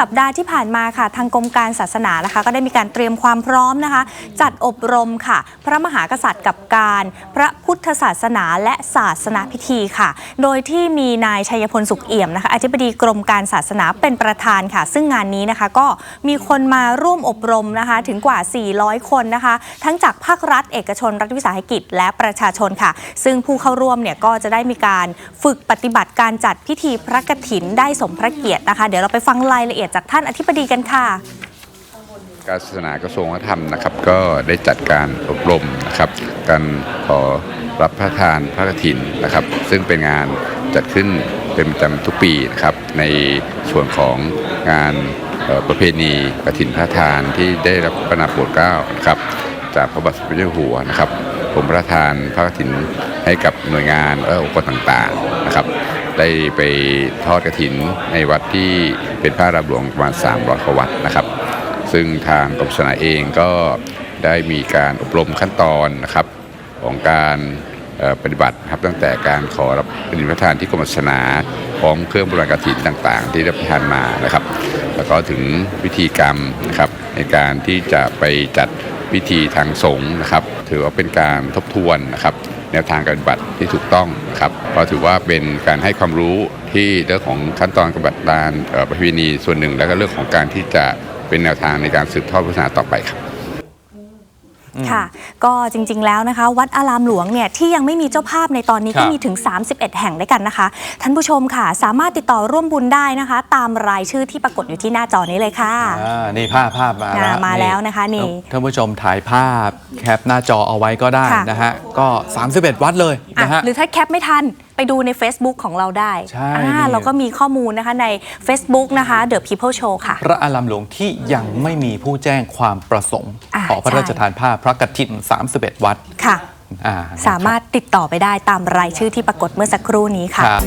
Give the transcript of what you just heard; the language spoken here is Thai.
สัปดาห์ที่ผ่านมาค่ะ ทางกรมการศาสนานะคะ ก็ได้มีการเตรียมความพร้อมนะคะ จัดอบรมค่ะ พระมหากษัตริย์กับการพระพุทธศาสนาและศาสนาพิธีค่ะ โดยที่มีนายชัยพลสุขเอี่ยมนะคะอธิบดีกรมการศาสนาเป็นประธานค่ะ ซึ่งงานนี้นะคะก็มีคนมาร่วมอบรมนะคะถึงกว่า 400 คนนะคะ ทั้งจากภาครัฐ เอกชนรัฐวิสาหกิจ และประชาชนค่ะ ซึ่งผู้เข้าร่วมเนี่ยก็จะได้มีการฝึกปฏิบัติการจัดพิธีพระกฐินได้สมพระเกียรตินะคะ เดี๋ยวเราไปฟังรายละเอียดจากท่านอธิบดีกันค่ะ การศาสนากระทรวงวัฒนธรรมนะครับ ก็ได้จัดการอบรมนะครับ การขอรับพระทานพระกฐินนะครับ ซึ่งเป็นงานจัดขึ้นเป็นประจำทุกปีนะครับ ในส่วนของงานประเพณีกฐินพระทานที่ได้รับพระนาโปรดเกล้านะครับ จากพระบาทสมเด็จพระเจ้าอยู่หัวนะครับผมประทานพระกฐินให้กับหน่วยงานและองค์กรต่างๆนะครับ ได้ไปทอดกฐินในวัดที่เป็นพระราบหลวงประมาณ300กว่าวัดนะครับ ซึ่งทางกรมศาสนาเองก็ได้มีการอบรมขั้นตอนนะครับของการปฏิบัติครับตั้งแต่การขอรับปฏิบัติทานที่กรมศาสนาพร้อมเครื่องบรากฐินต่างๆ ที่รับประทานมานะครับ แล้วก็ถึงพิธีกรรมนะครับในการที่จะไปจัดพิธีทางสงฆ์นะครับ ถือว่าเป็นการทบทวนนะครับ แนวทางการปฏิบัติที่ถูกต้องนะครับก็ถือว่าเป็นการให้ความรู้ที่เรื่องของขั้นตอนการปฏิบัติการประเพณีส่วนหนึ่ง แล้วก็เรื่องของการที่จะเป็นแนวทางในการสืบทอดพุทธศาสนาต่อไปครับ ค่ะ ก็จริงๆแล้วนะคะ วัดอารามหลวงเนี่ยที่ยังไม่มีเจ้าภาพในตอนนี้ครัก็บมีถึง 31 แห่งด้วยกันนะคะ ท่านผู้ชมค่ะ สามารถติดต่อร่วมบุญได้นะคะ ตามรายชื่อที่ปรากฏอยู่ที่หน้าจอนี้เลยค่ะอ่านี่ภาพภาพมาอ่าแล้วมาแล้วนะคะนี่ท่านผู้ชมถ่ายภาพแคปหน้าจอเอาไว้ก็ได้ค่ะนะฮะก็ 31 วัดเลยอะนะฮะหรือถ้าแคปไม่ทัน ไปดูใน Facebook ของเราได้ใช่อ่านี่เราก็มีข้อมูลนะคะใน Facebook นะคะ The People Show ค่ะ พระอารามหลวงที่ยังไม่มีผู้แจ้งความประสงค์ อ่าขอพระใช่ ราชทานภาพพระกฐิน 31 วัดค่ะ อ่าสามารถติดต่อไปได้ตามรายชื่อที่ปรากฏเมื่อสักครู่นี้คค่ะรับ